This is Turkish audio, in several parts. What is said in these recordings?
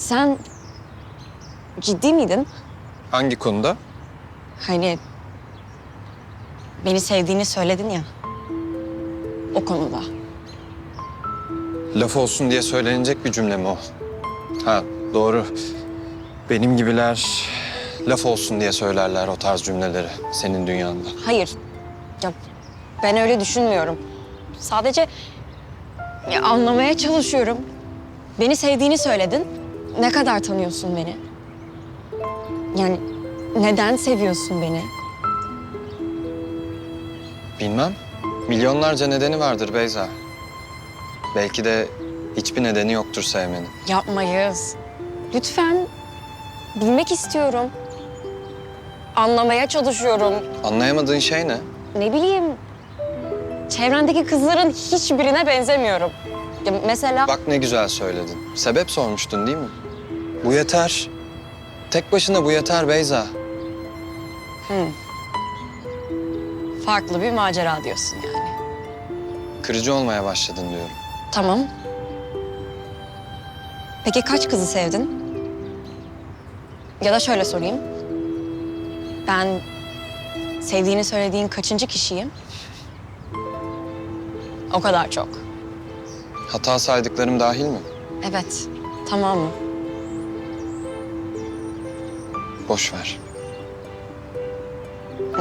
Sen ciddi miydin? Hangi konuda? Hani beni sevdiğini söyledin ya. O konuda. Laf olsun diye söylenecek bir cümle mi o? Ha doğru. Benim gibiler laf olsun diye söylerler o tarz cümleleri senin dünyanda. Hayır. Ya ben öyle düşünmüyorum. Sadece ya, anlamaya çalışıyorum. Beni sevdiğini söyledin. Ne kadar tanıyorsun beni? Yani neden seviyorsun beni? Bilmem. Milyonlarca nedeni vardır Beyza. Belki de hiçbir nedeni yoktur sevmenin. Yapmayız. Lütfen. Bilmek istiyorum. Anlamaya çalışıyorum. Anlayamadığın şey ne? Ne bileyim. Çevrendeki kızların hiçbirine benzemiyorum. Ya mesela Bak ne güzel söyledin. Sebep sormuştun değil mi? Bu yeter. Tek başına bu yeter Beyza. farklı bir macera diyorsun yani. Kırıcı olmaya başladın diyorum. Tamam. Peki kaç kızı sevdin? Ya da şöyle sorayım. Ben sevdiğini söylediğin kaçıncı kişiyim? O kadar çok. Hata saydıklarım dahil mi? Evet. Tamam mı? Boş ver.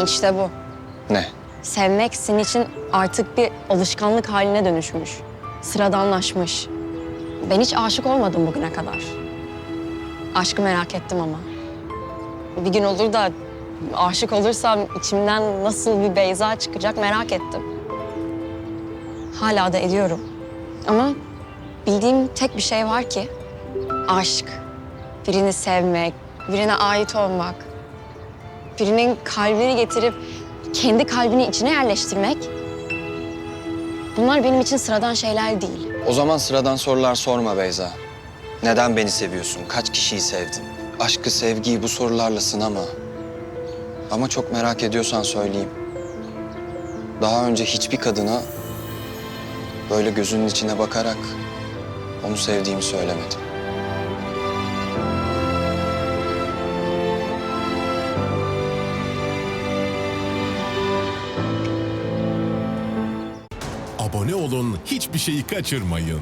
İşte bu. Ne? Sevmek senin için artık bir alışkanlık haline dönüşmüş. Sıradanlaşmış. Ben hiç aşık olmadım bugüne kadar. Aşkı merak ettim ama. Bir gün olur da aşık olursam içimden nasıl bir Beyza çıkacak merak ettim. Hala da ediyorum. Ama bildiğim tek bir şey var ki aşk. Birini sevmek, birine ait olmak. Birinin kalbini getirip kendi kalbini içine yerleştirmek. Bunlar benim için sıradan şeyler değil. O zaman sıradan sorular sorma Beyza. Neden beni seviyorsun? Kaç kişiyi sevdin? Aşkı, sevgiyi bu sorularla sınama. Ama çok merak ediyorsan söyleyeyim. Daha önce hiçbir kadına böyle gözünün içine bakarak onu sevdiğimi söylemedim. Abone olun, hiçbir şeyi kaçırmayın.